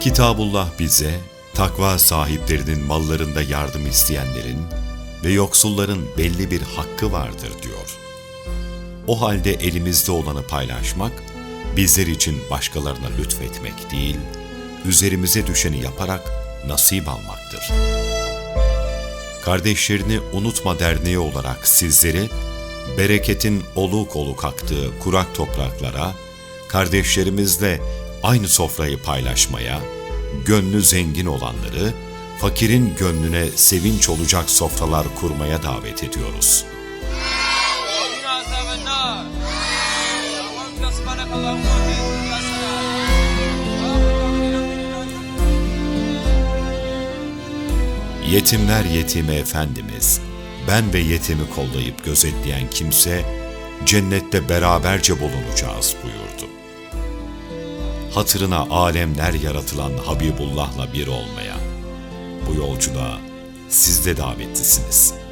Kitabullah bize, takva sahiplerinin mallarında yardım isteyenlerin ve yoksulların belli bir hakkı vardır diyor. O halde elimizde olanı paylaşmak, bizler için başkalarına lütfetmek değil, üzerimize düşeni yaparak nasip almaktır. Kardeşlerini Unutma Derneği olarak sizleri, bereketin oluk oluk aktığı kurak topraklara, kardeşlerimizle aynı sofrayı paylaşmaya, gönlü zengin olanları, fakirin gönlüne sevinç olacak sofralar kurmaya davet ediyoruz. Yetimler Yetimi Efendimiz, ben ve yetimi kollayıp gözetleyen kimse, cennette beraberce bulunacağız buyurdu. Hatırına alemler yaratılan Habibullah'la bir olmaya, bu yolculuğa siz de davetlisiniz.''